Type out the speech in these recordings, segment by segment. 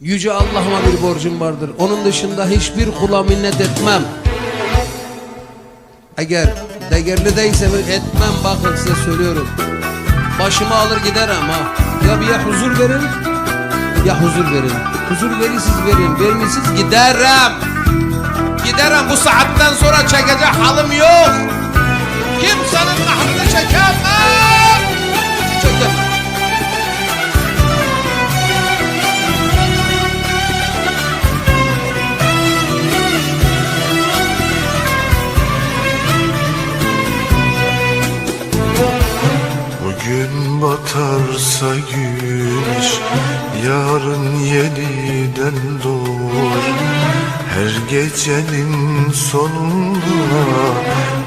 Yüce Allah'ıma bir borcum vardır. Onun dışında hiçbir kula minnet etmem. Eğer değerli değilse etmem bakın size söylüyorum. Başımı alır giderim ha. Ya bir ya huzur verin ya huzur verin. Huzur verirsiniz verin. Vermişsiniz giderim. Giderim bu saatten sonra çekecek halim yok. Yeniden doğar. Her gecenin sonunda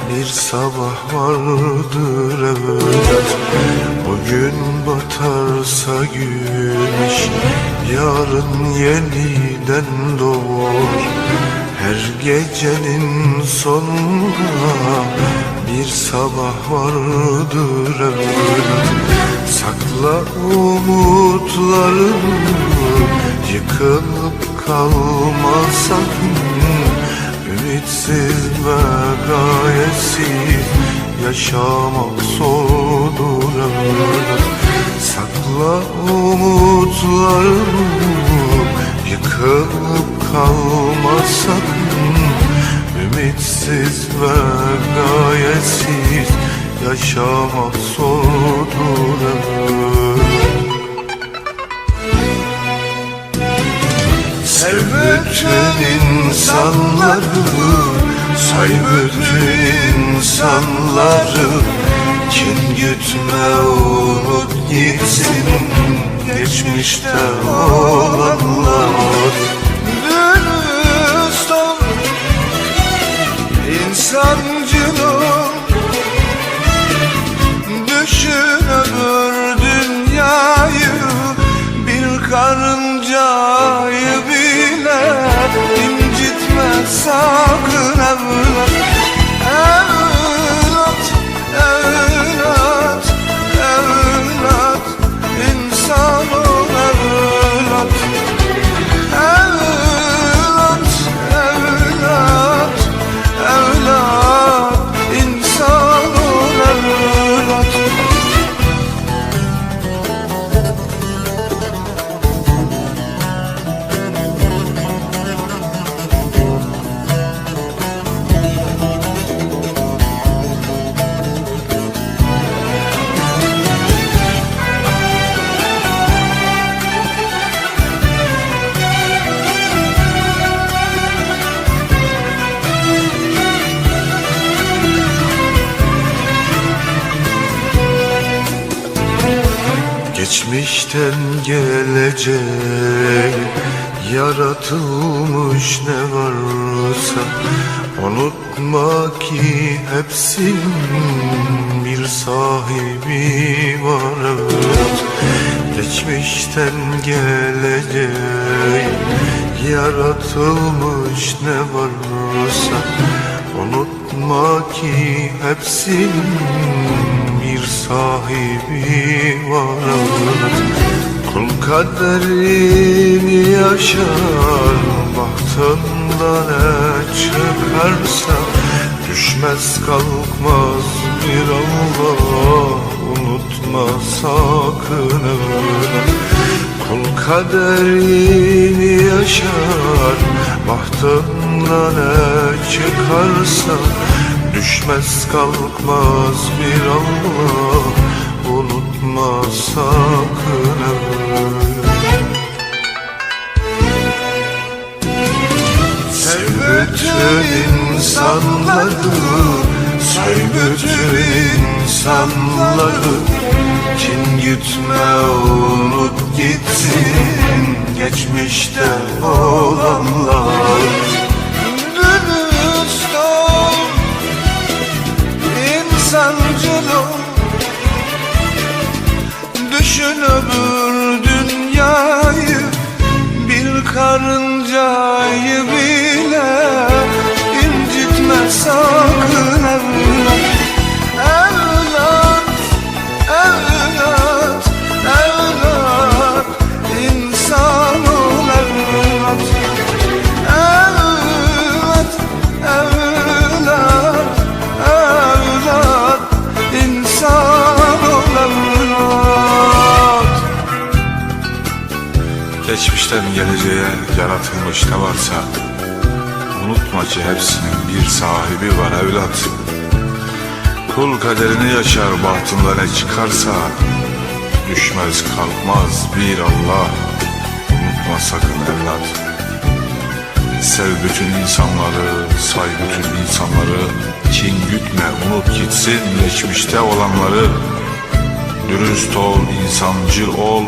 Bir sabah vardır evlat Bugün batarsa güneş Yarın yeniden doğar. Her gecenin sonunda bir sabah vardır evlat Sakla umutlarını yıkılıp kalma sakın Ümitsiz ve gayetsiz yaşamak zordur Sakla umutlarını Yıkılıp kalma sakın Ümitsiz ve gayetsiz Yaşamak zordur insanları Say bütün insanları. Kin gütme unut gitsin Geçmişte olanlar. Dürüst ol İnsancıl ol Düşün öbür dünyayı Bir karıncayı bile sakın evlat Geçmişten gelecek yaratılmış ne varsa Unutma ki hepsinin bir sahibi var Geçmişten gelecek yaratılmış ne varsa Unutma ki hepsinin sahibi var Kul kaderini yaşar Bahtında ne çıkarsa Düşmez kalkmaz bir Allah Unutma sakın. Kul kaderini yaşar Bahtında ne çıkarsa Düşmez kalkmaz bir Allah. Unutma sakın Sev bütün insanları Say bütün insanları. Kin gütme unut gitsin Geçmişte olanlar Düşün öbür Geçmişten geleceğe yaratılmış ne varsa Unutma ki hepsinin bir sahibi var evlat. Kul kaderini yaşar bahtında ne çıkarsa Düşmez kalkmaz bir Allah. Unutma sakın evlat. Sev bütün insanları, say bütün insanları. Kin gütme, unut gitsin geçmişte olanları. Dürüst ol, insancıl ol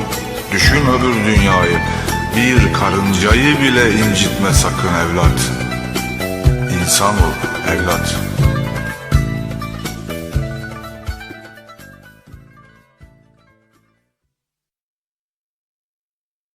Düşün öbür dünyayı. Bir karıncayı bile incitme sakın evlat. İnsan ol evlat